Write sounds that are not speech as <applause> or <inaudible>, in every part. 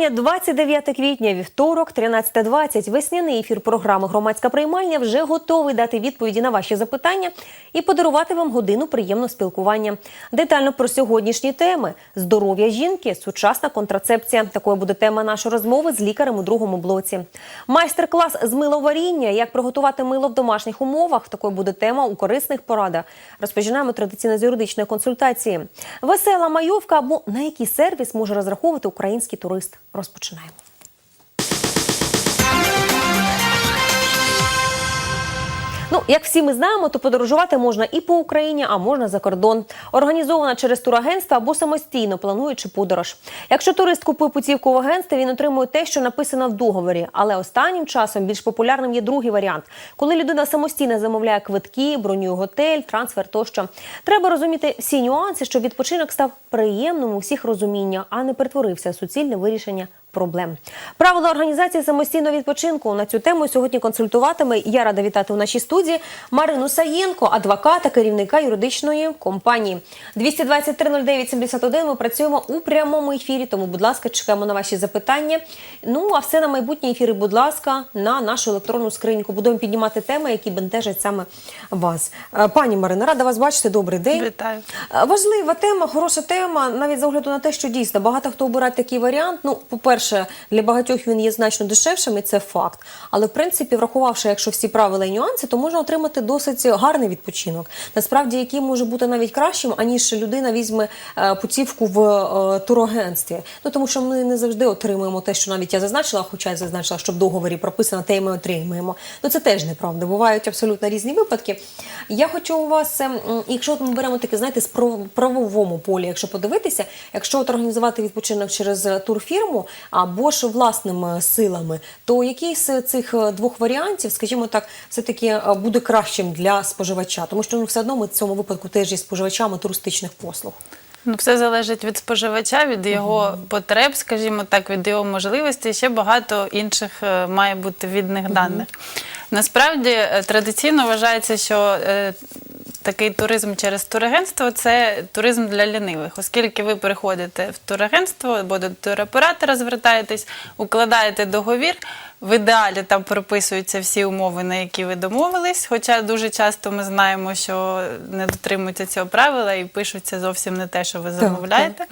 Вітання 29 квітня, вівторок, 13.20. Весняний ефір програми Громадська приймальня вже готовий дати відповіді на ваші запитання і подарувати вам годину приємного спілкування. Детально про сьогоднішні теми: здоров'я жінки, сучасна контрацепція. Такою буде тема нашої розмови з лікарем у другому блоці. Майстер-клас з миловаріння, як приготувати мило в домашніх умовах. Такою буде тема у корисних порадах. Розпочинаємо традиційно з юридичної консультації. Весела майовка або на який сервіс може розраховувати український турист. Розпочинаємо. Ну, як всі ми знаємо, то подорожувати можна і по Україні, а можна за кордон. Організована через турагентство або самостійно плануючи подорож. Якщо турист купує путівку в агентстві, він отримує те, що написано в договорі. Але останнім часом більш популярним є другий варіант, коли людина самостійно замовляє квитки, бронює готель, трансфер тощо. Треба розуміти всі нюанси, щоб відпочинок став приємним у всіх розуміння, а не перетворився суцільне вирішення проблем. Правила організації самостійного відпочинку на цю тему сьогодні консультуватиме. Я рада вітати у нашій студії Марину Саєнко, адвоката, керівника юридичної компанії. 223-09-71 Ми працюємо у прямому ефірі. Тому, будь ласка, чекаємо на ваші запитання. Ну а все на майбутні ефіри, будь ласка, на нашу електронну скриньку. Будемо піднімати теми, які бентежать саме вас. Е, Пані Марина, рада вас бачити. Добрий день. Вітаю. Е, Важлива тема, хороша тема, навіть з огляду на те, що дійсно багато хто обирає такий варіант. Ну, по-перше, для багатьох він є значно дешевшим, і це факт. Але в принципі, врахувавши, якщо всі правила і нюанси, то можна отримати досить гарний відпочинок. Насправді, який може бути навіть кращим, аніж людина візьме е, путівку в е, турагентстві. Ну тому що ми не завжди отримуємо те, що навіть я зазначила, хоча я зазначила, що в договорі прописано, те й ми отримуємо. Ну це теж неправда. Бувають абсолютно різні випадки. Я хочу у вас, ем, якщо ми беремо таке, знаєте, з прав- правовому полі, якщо подивитися, якщо от організувати відпочинок через турфірму або ж власними силами, то який з цих е, двох варіантів, скажімо так, все таки е, буде кращим для споживача, тому що ну все одно ми в цьому випадку теж є споживачами туристичних послуг. Ну, все залежить від споживача, від його потреб, скажімо так, від його можливостей. Ще багато інших е, має бути відних даних. Насправді традиційно вважається, що такий туризм через турагентство це туризм для лінивих, оскільки ви приходите в турагентство або до туроператора звертаєтесь, укладаєте договір. В ідеалі там прописуються всі умови, на які ви домовились. Хоча дуже часто ми знаємо, що не дотримуються цього правила і пишуться зовсім не те, що ви замовляєте.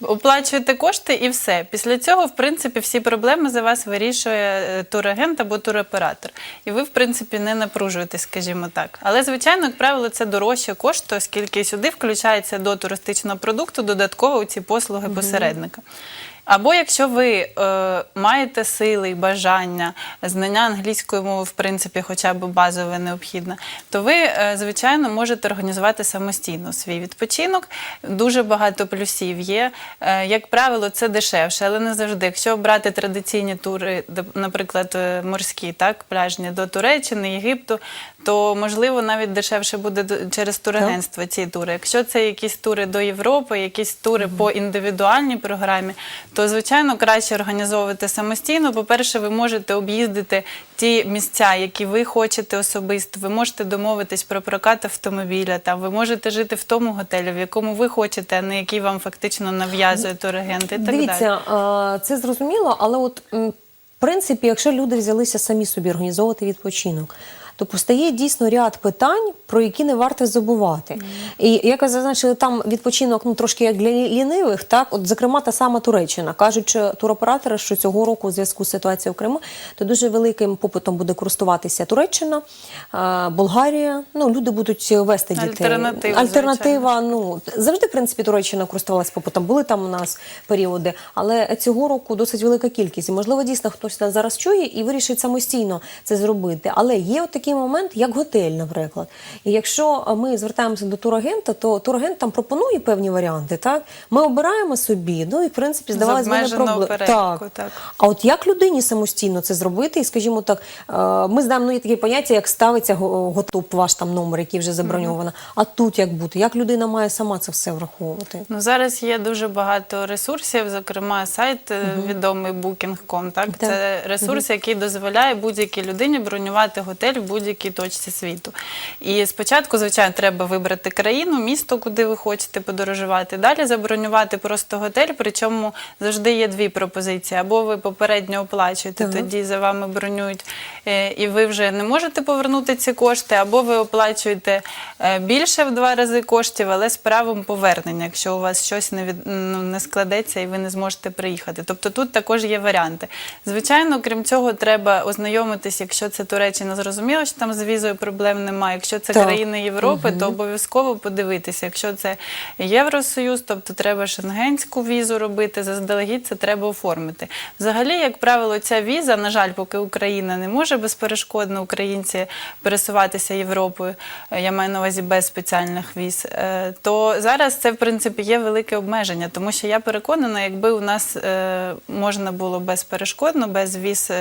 Оплачуєте кошти і все. Після цього, в принципі, всі проблеми за вас вирішує е, турагент або туроператор. І ви, в принципі, не напружуєтесь, скажімо так. Але, звичайно, як правило, це дорожче коштує, оскільки сюди включається до туристичного продукту додатково ці послуги посередника. Або якщо ви е, маєте сили і бажання, знання англійської мови, в принципі, хоча б базове необхідне, то ви, е, звичайно, можете організувати самостійно свій відпочинок. Дуже багато плюсів є. Е, як правило, це дешевше, але не завжди. Якщо брати традиційні тури, наприклад, е, морські, так, пляжні до Туреччини, Єгипту, то можливо навіть дешевше буде через турагентство ці тури. Якщо це якісь тури до Європи, якісь тури по індивідуальній програмі, то звичайно краще організовувати самостійно. По-перше, ви можете об'їздити ті місця, які ви хочете особисто. Ви можете домовитись про прокат автомобіля. Там ви можете жити в тому готелі, в якому ви хочете, а не який вам фактично нав'язує турагент. І так. Дивіться, е, це зрозуміло, але от в принципі, якщо люди взялися самі собі організовувати відпочинок. То постає дійсно ряд питань, про які не варто забувати. І як ви зазначили, там відпочинок ну трошки як для лінивих, так от зокрема та сама Туреччина. кажуть що туроператори, що цього року у зв'язку з ситуацією в Криму, то дуже великим попитом буде користуватися Туреччина, Болгарія. Ну люди будуть вести дітей. Альтернатива, Альтернатива ну завжди в принципі Туреччина користувалась попитом. Були там у нас періоди, але цього року досить велика кількість. І можливо, дійсно хтось нас зараз чує і вирішить самостійно це зробити. Але є от такий момент, як готель, наприклад. І якщо ми звертаємося до турагента, то турагент там пропонує певні варіанти. Так ми обираємо собі. Ну і в принципі здавалося мене обмеженого проблем. переліку, так. А от як людині самостійно це зробити? І скажімо так, е, ми знаємо ну, є таке поняття, як ставиться готоп ваш там номер, який вже заброньовано. А тут як бути? Як людина має сама це все враховувати? Ну зараз є дуже багато ресурсів, зокрема сайт е, відомий Booking.com. Так Так. це ресурс, який дозволяє будь-якій людині бронювати готель в будь-якій точці світу. І спочатку, звичайно, треба вибрати країну, місто, куди ви хочете подорожувати. Далі забронювати просто готель. Причому завжди є дві пропозиції: або ви попередньо оплачуєте, Так. тоді за вами бронюють, е, і ви вже не можете повернути ці кошти, або ви оплачуєте е, більше в два рази коштів, але з правом повернення, якщо у вас щось не від ну, не складеться і ви не зможете приїхати. Тобто тут також є варіанти. Звичайно, крім цього, треба ознайомитись, якщо це Туреччина, зрозуміло, що там з візою проблем немає. Якщо це Так. країни Європи, то обов'язково подивитися. Якщо це Євросоюз, тобто треба шенгенську візу робити, заздалегідь це треба оформити. Взагалі, як правило, ця віза, на жаль, поки Україна не може безперешкодно українці пересуватися Європою, е, я маю на увазі без спеціальних віз, е, то зараз це в принципі є велике обмеження, тому що я переконана, якби у нас е, можна було безперешкодно, без віз.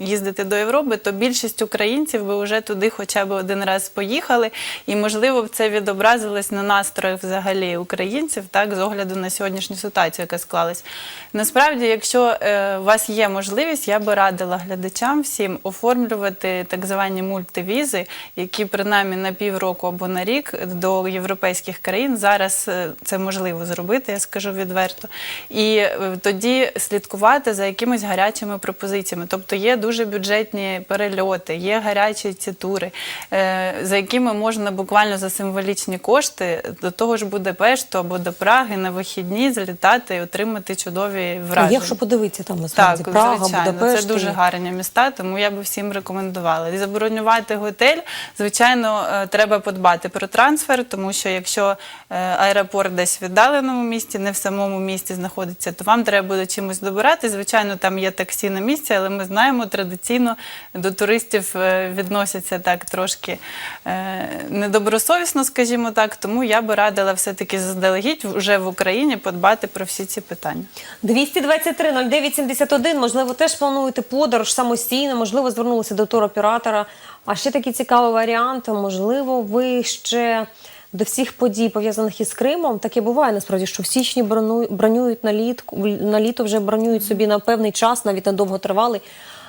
Їздити до Європи, то більшість українців би вже туди хоча б один раз поїхали, і можливо це відобразилось на настроях взагалі українців, так з огляду на сьогоднішню ситуацію, яка склалась. Насправді, якщо е, у вас є можливість, я би радила глядачам всім оформлювати так звані мультивізи, які принаймні на півроку або на рік до європейських країн. Зараз е, це можливо зробити, я скажу відверто. І е, тоді слідкувати за якимись гарячими пропозиціями. Тобто є дуже бюджетні перельоти, є гарячі ці тури, е, за якими можна буквально за символічні кошти до того ж Будапешту або до Праги на вихідні злітати і отримати чудові враження. є що подивитися там насправді. Так, Прага, звичайно, Будапешт. це дуже гарні міста, тому я би всім рекомендувала. І забронювати готель, звичайно, е, треба подбати про трансфер, тому що якщо е, аеропорт десь в віддаленому місті, не в самому місті знаходиться, то вам треба буде чимось добирати. Звичайно, там є таксі на місці, але ми знаємо, традиційно до туристів е, відносяться так трошки е, недобросовісно, скажімо так. Тому я би радила все-таки заздалегідь вже в Україні подбати про всі ці питання. 223 09 71, можливо, теж плануєте подорож самостійно, можливо, звернулися до туроператора. А ще такий цікавий варіант. Можливо, ви ще до всіх подій, пов'язаних із Кримом, таке буває насправді, що в січні брону- бронюють на літку, на літо вже бронюють собі на певний час, навіть на довготривалий.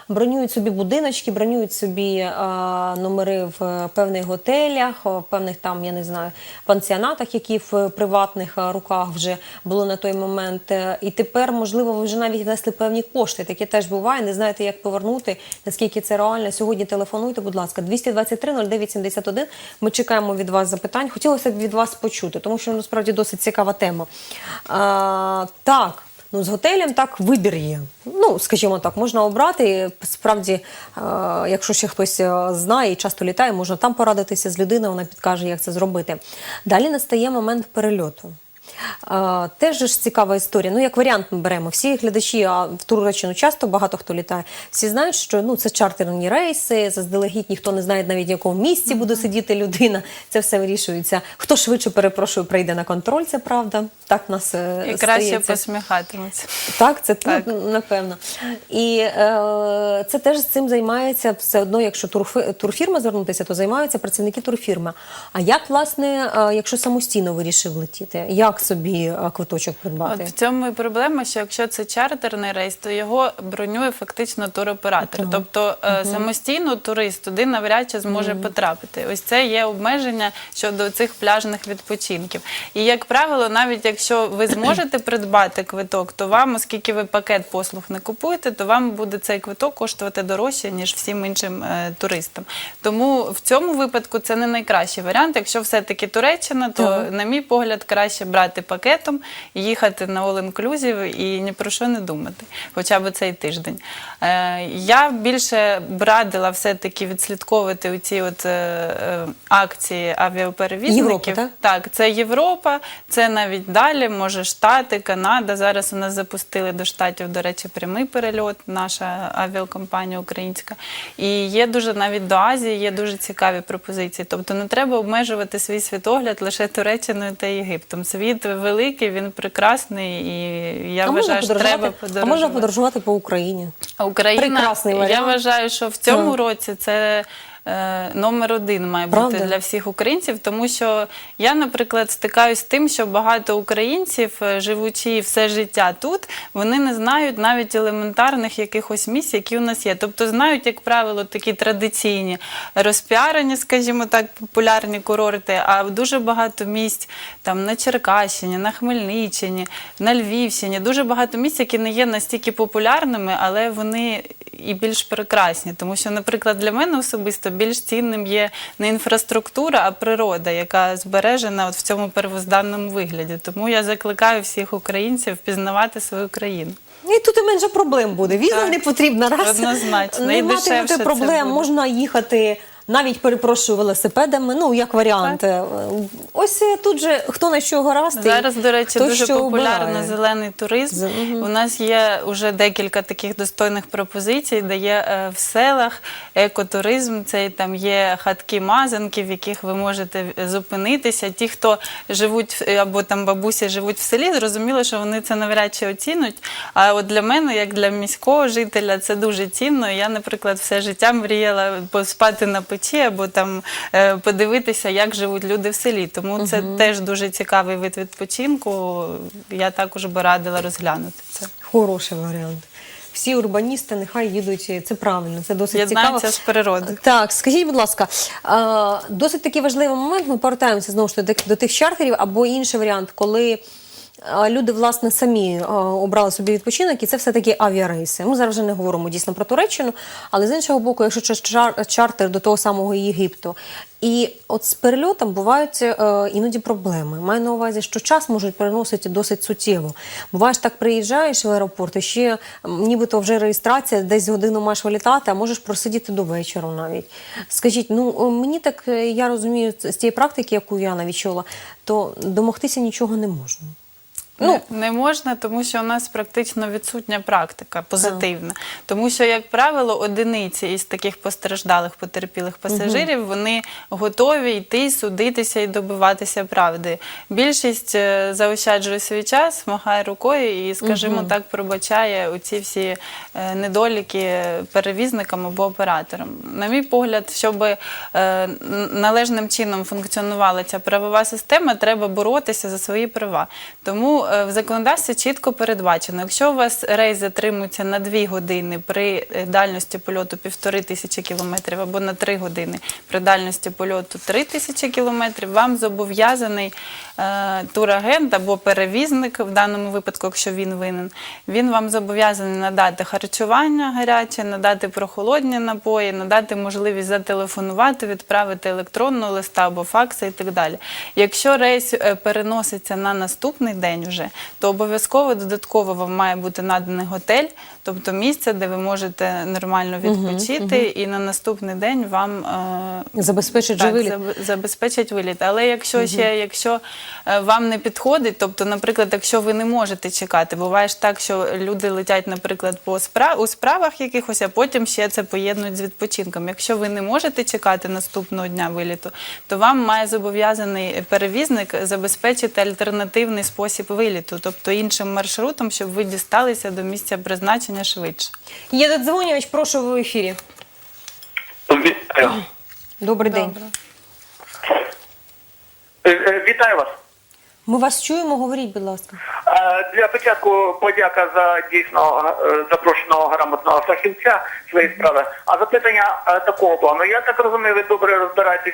Бронюють собі будиночки, бронюють собі е, номери в е, певних готелях, в певних там, я не знаю, пансіонатах, які в е, приватних е, руках вже були на той момент. Е, І тепер, можливо, ви вже навіть внесли певні кошти. Таке теж буває. Не знаєте, як повернути, наскільки це реально. Сьогодні телефонуйте, будь ласка, 223 09 71. Ми чекаємо від вас запитань. Хотілося б від вас почути, тому що насправді досить цікава тема. А, так. Ну, з готелем так вибір є. Ну, скажімо так, можна обрати. Справді, е, якщо ще хтось е, знає і часто літає, можна там порадитися з людиною, вона підкаже, як це зробити. Далі настає момент перельоту. Теж ж цікава історія. Ну, як варіант ми беремо. Всі глядачі, а в Туреччину часто багато хто літає, всі знають, що ну, це чартерні рейси, заздалегідь ніхто не знає навіть в якому місці буде сидіти людина. Це все вирішується. Хто швидше, перепрошую, прийде на контроль, це правда. Так нас е, І краще посміхатиметься. Так, це Так. ну, напевно. І е, це теж цим займається все одно, якщо турфи, турфірма звернутися, то займаються працівники турфірми. А як, власне, е, якщо самостійно вирішив летіти, як собі е, квиточок придбати? От в цьому і проблема, що якщо це чартерний рейс, то його бронює фактично туроператор. Тобто е, самостійно турист туди навряд чи зможе потрапити. Ось це є обмеження щодо цих пляжних відпочинків. І як правило, навіть якщо ви зможете <clears throat> придбати квиток, то вам, оскільки ви пакет послуг не купуєте, то вам буде цей квиток коштувати дорожче ніж всім іншим е, туристам. Тому в цьому випадку це не найкращий варіант. Якщо все-таки Туреччина, то Так. на мій погляд, краще брати пакетом, їхати на All Inclusive і ні про що не думати, хоча б цей тиждень. Е, я більше б радила все-таки відслідковувати ці от е, е, акції авіаперевізників. Європи, так? Так, це Європа, це навіть далі, може Штати, Канада. Зараз у нас запустили до Штатів, до речі, прямий перельот, наша авіакомпанія українська. І є дуже навіть до Азії, є дуже цікаві пропозиції. Тобто не треба обмежувати свій світогляд лише Туреччиною та Єгиптом. Світ великий, він прекрасний, і я а, вважаю, що треба подорожувати, а можна подорожувати по Україні. Україна, Прекрасний я варіант. вважаю, що в цьому році це номер один має Правда? бути для всіх українців, тому що я, наприклад, стикаюсь з тим, що багато українців, е, живучи все життя тут, вони не знають навіть елементарних якихось місць, які у нас є. Тобто знають, як правило, такі традиційні розпіарені, скажімо так, популярні курорти, а дуже багато місць там на Черкащині, на Хмельниччині, на Львівщині, дуже багато місць, які не є настільки популярними, але вони і більш прекрасні. Тому що, наприклад, для мене особисто більш цінним є не інфраструктура, а природа, яка збережена от в цьому первозданному вигляді. Тому я закликаю всіх українців пізнавати свою країну. І тут і менше проблем буде. Віза Так. не потрібна. Раз Однозначно. не І дешевше бути це проблем, буде. можна їхати. Навіть перепрошую велосипедами, ну як варіант. Е, Ось е, тут же хто на що гаразд. і Зараз, до речі, хто дуже що популярно зелений туризм. З-. У нас є вже декілька таких достойних пропозицій, де є е, в селах екотуризм. Це там є хатки мазанки, в яких ви можете зупинитися. Ті, хто живуть або там бабусі живуть в селі, зрозуміло, що вони це навряд чи оцінуть. А от для мене, як для міського жителя, це дуже цінно. Я, наприклад, все життя мріяла поспати на печі або там е, подивитися, як живуть люди в селі. Тому це теж дуже цікавий вид відпочинку. Я також би радила розглянути це. Хороший варіант. Всі урбаністи нехай їдуть. Це правильно, це досить цікаво. З природою. Так, скажіть, будь ласка, досить такий важливий момент. Ми повертаємося знову ж таки до тих чартерів або інший варіант, коли. Люди власне самі е, обрали собі відпочинок, і це все таки авіарейси. Ми зараз вже не говоримо дійсно про Туреччину, але з іншого боку, якщо чар- чартер до того самого Єгипту, і от з перельотом бувають е, іноді проблеми. Маю на увазі, що час можуть переносити досить суттєво. Буває ж так, приїжджаєш в аеропорт, і ще нібито вже реєстрація, десь годину маєш вилітати, а можеш просидіти до вечора навіть. Скажіть, ну е, мені так е, я розумію з тієї практики, яку я навіть чула, то домогтися нічого не можна. Ну, не, можна, тому що у нас практично відсутня практика позитивна. Тому що, як правило, одиниці із таких постраждалих потерпілих пасажирів вони готові йти, судитися і добиватися правди. Більшість е, заощаджує свій час, махає рукою і, скажімо так, пробачає оці всі е, недоліки перевізникам або операторам. На мій погляд, щоб е, належним чином функціонувала ця правова система, треба боротися за свої права. Тому в законодавстві чітко передбачено, якщо у вас рейс затримується на 2 години при е, дальності польоту півтори тисячі кілометрів або на 3 години при дальності польоту 3 тисячі кілометрів, вам зобов'язаний е, турагент або перевізник, в даному випадку, якщо він винен, він вам зобов'язаний надати харчування гаряче, надати прохолодні напої, надати можливість зателефонувати, відправити електронного листа або факса і так далі. Якщо рейс е, переноситься на наступний день вже, то обов'язково додатково вам має бути наданий готель, тобто місце, де ви можете нормально відпочити, і на наступний день вам е, Забезпечить же так, виліт. забезпечать виліт. Але якщо ще якщо е, вам не підходить, тобто, наприклад, якщо ви не можете чекати, буває ж так, що люди летять, наприклад, по справ у справах якихось, а потім ще це поєднують з відпочинком. Якщо ви не можете чекати наступного дня виліту, то вам має зобов'язаний перевізник забезпечити альтернативний спосіб виліту, тобто іншим маршрутом, щоб ви дісталися до місця призначення швидше. є додзвонювач, прошу ви в ефірі. Вітаю. Добрий день. Добре. Е, е, Вітаю вас. Ми вас чуємо, говоріть, будь ласка. Е, Для початку подяка за дійсно е, запрошеного грамотного фахівця своєї справи. А запитання е, такого плану. Я так розумію, ви добре розбираєтесь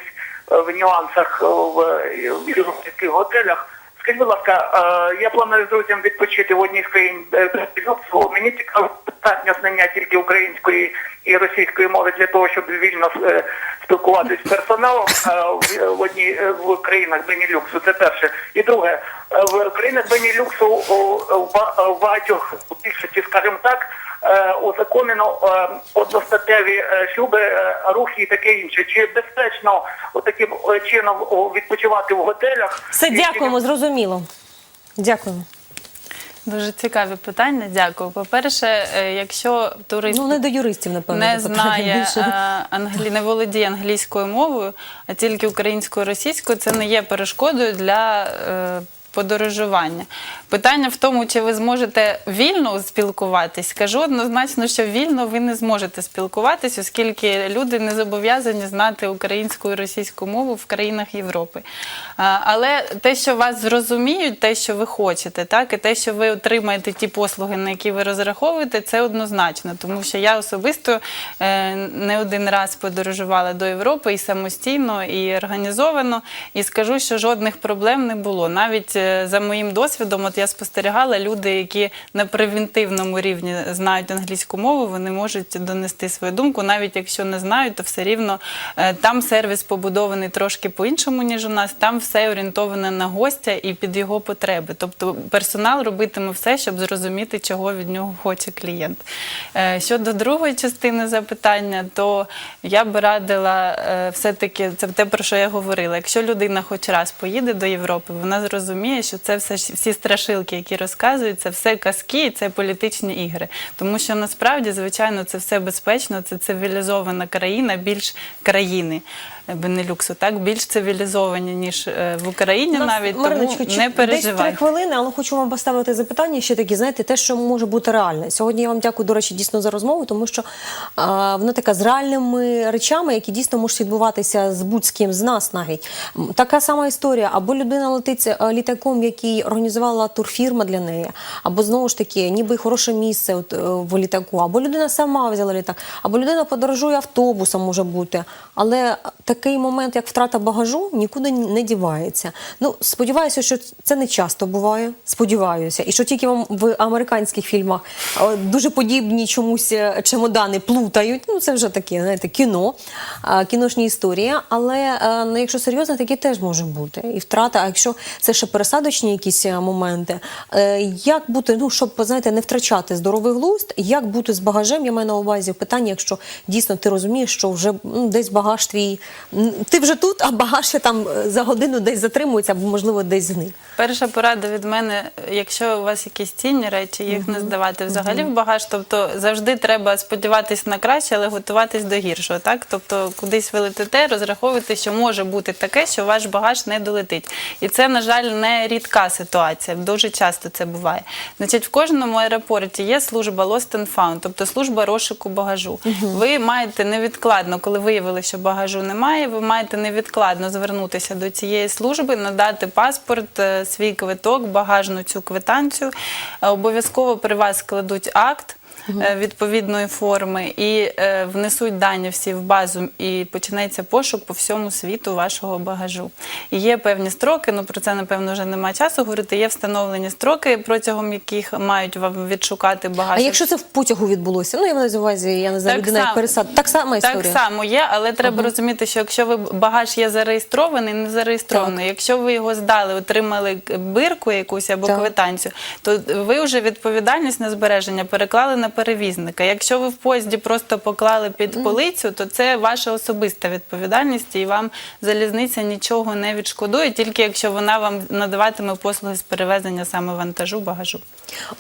е, в нюансах е, в е, в європейських готелях. Скажіть, будь ласка, е, я планую з друзям відпочити в одній з країн е, люксу. Мені цікаво достатньо знання тільки української і російської мови для того, щоб вільно е, спілкуватися з персоналом е, в- одній е, в країнах Бенілюксу. Це перше. І друге, е, в країнах Бенілюксу в багатьох більшості, скажімо так. Е, Узаконено е, одностатеві е, шлюби, рухи і таке інше. Чи безпечно таким чином відпочивати в готелях? Все, дякуємо, зрозуміло. Дякуємо. Дуже цікаві питання. Дякую. По-перше, е, якщо турист Ну, не до юристів, напевно. не знає англі... не володіє англійською мовою, а тільки українською російською, це не є перешкодою для е, подорожування. Питання в тому, чи ви зможете вільно спілкуватись. Скажу однозначно, що вільно ви не зможете спілкуватись, оскільки люди не зобов'язані знати українську і російську мову в країнах Європи. Але те, що вас зрозуміють, те, що ви хочете, так і те, що ви отримаєте ті послуги, на які ви розраховуєте, це однозначно, тому що я особисто е, не один раз подорожувала до Європи і самостійно, і організовано, і скажу, що жодних проблем не було. Навіть е, за моїм досвідом, от я спостерігала люди, які на превентивному рівні знають англійську мову, вони можуть донести свою думку, навіть якщо не знають, то все рівно е, там сервіс побудований трошки по-іншому, ніж у нас. Там все орієнтоване на гостя і під його потреби. Тобто персонал робитиме все, щоб зрозуміти, чого від нього хоче клієнт. Е, Щодо другої частини запитання, то я би радила е, все-таки це те, про що я говорила. Якщо людина хоч раз поїде до Європи, вона зрозуміє, що це все всі страшилки, які розказують, це все казки це політичні ігри. Тому що насправді, звичайно, це все безпечно, це цивілізована країна, більш країни. Бенелюксу, так більш цивілізовані ніж е, в Україні, нас, навіть Мариночко, тому не Десь три хвилини, але хочу вам поставити запитання ще такі, знаєте, те, що може бути реальне. Сьогодні я вам дякую, до речі, дійсно за розмову, тому що а, вона така з реальними речами, які дійсно можуть відбуватися з будь-ким з нас навіть. Така сама історія. Або людина летить е, літаком, який організувала турфірма для неї, або знову ж таки, ніби хороше місце от, е, в літаку, або людина сама взяла літак, або людина подорожує автобусом, може бути. Але такий момент, як втрата багажу, нікуди не дівається. Ну, сподіваюся, що це не часто буває. Сподіваюся, і що тільки вам в американських фільмах дуже подібні чомусь е, чемодани плутають. Ну, це вже таке, знаєте, кіно, кіношні історії. Але е, ну, якщо серйозно, таке теж може бути. І втрата, а якщо це ще пересадочні якісь е, моменти, як бути, ну щоб знаєте, не втрачати здоровий глузд, як бути з багажем, я маю на увазі питання, якщо дійсно ти розумієш, що вже ну, десь багаж твій, ти вже тут, а багаж ще там е, за годину десь затримується, або можливо десь зник. Перша порада від мене, якщо у вас якісь цінні речі, їх не здавати взагалі в багаж. Тобто завжди треба сподіватись на краще, але готуватись до гіршого. Так, тобто кудись ви летите, розраховуйте, що може бути таке, що ваш багаж не долетить. І це, на жаль, не рідка ситуація. Дуже часто це буває. Значить, в кожному аеропорті є служба Lost and Found, тобто служба розшуку багажу. Ви маєте невідкладно, коли виявили, що багажу немає, ви маєте невідкладно звернутися до цієї служби, надати паспорт, е, свій квиток, багажну цю квитанцію. Обов'язково при вас складуть акт. Е, Відповідної форми і е, внесуть дані всі в базу, і почнеться пошук по всьому світу вашого багажу. І є певні строки. Ну про це напевно вже немає часу говорити. Є встановлені строки, протягом яких мають вам відшукати багаж. А якщо це в потягу відбулося? Ну я маю на увазі, я не знаю, Так людина пересад. Так само історія. Так само є, але треба розуміти, що якщо ви багаж є зареєстрований, не зареєстрований. Якщо ви його здали, отримали бирку якусь або Так. квитанцію, то ви вже відповідальність на збереження переклали на перевізника. Якщо ви в поїзді просто поклали під полицю, то це ваша особиста відповідальність, і вам залізниця нічого не відшкодує, тільки якщо вона вам надаватиме послуги з перевезення саме вантажу, багажу.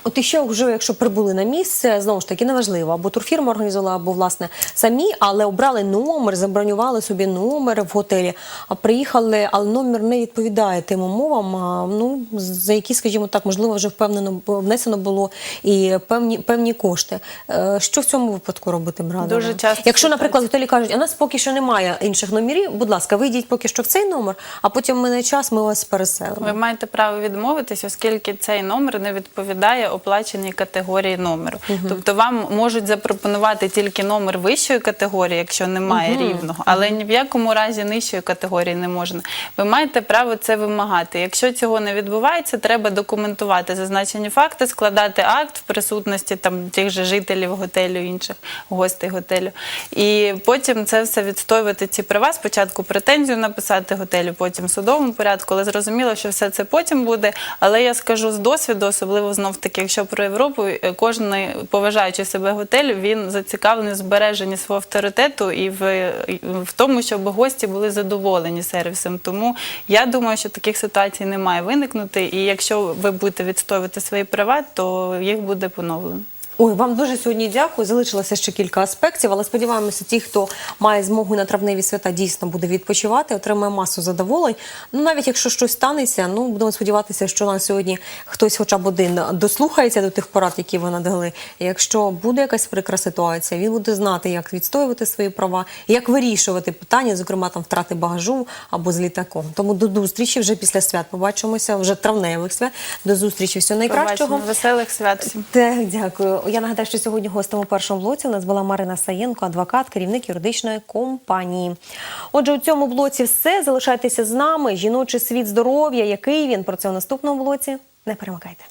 От і ще вже, якщо прибули на місце, знову ж таки неважливо, або турфірма організувала, або власне самі, але обрали номер, забронювали собі номер в готелі, а приїхали, але номер не відповідає тим умовам, а, ну за які, скажімо так, можливо, вже впевнено внесено було і певні певні кошти. Е, Що в цьому випадку робити б радила? Дуже часто Якщо, наприклад, готелі кажуть, у нас поки що немає інших номерів, будь ласка, вийдіть поки що в цей номер, а потім мине час, ми вас переселимо. Ви маєте право відмовитись, оскільки цей номер не відповідає оплаченій категорії номеру. Тобто вам можуть запропонувати тільки номер вищої категорії, якщо немає рівного, але ні в якому разі нижчої категорії не можна. Ви маєте право це вимагати. Якщо цього не відбувається, треба документувати зазначені факти, складати акт в присутності там тих же жителів готелю, інших гостей готелю. І потім це все відстоювати ці права. Спочатку претензію написати готелю, потім судовому порядку, але зрозуміло, що все це потім буде. Але я скажу з досвіду, особливо знов таки, якщо про Європу, е, кожен поважаючи себе готель, він зацікавлений в збереженні свого авторитету і в, в тому, щоб гості були задоволені сервісом. Тому я думаю, що таких ситуацій не має виникнути. І якщо ви будете відстоювати свої права, то їх буде поновлено. Ой, вам дуже сьогодні дякую. Залишилося ще кілька аспектів, але сподіваємося, ті, хто має змогу на травневі свята, дійсно буде відпочивати, отримає масу задоволень. Ну навіть якщо щось станеться, ну будемо сподіватися, що на сьогодні хтось, хоча б один, дослухається до тих порад, які ви надали. І Якщо буде якась прикра ситуація, він буде знати, як відстоювати свої права, як вирішувати питання, зокрема там втрати багажу або з літаком. Тому до зустрічі вже після свят. Побачимося вже травневих свят. До зустрічі. Всього найкращого. Побачимо. Веселих свят всім. Так, дякую. Я нагадаю, що сьогодні гостем у першому блоці у нас була Марина Саєнко, адвокат, керівник юридичної компанії. Отже, у цьому блоці все. Залишайтеся з нами. Жіночий світ здоров'я. Який він про це у наступному блоці? Не перемикайте.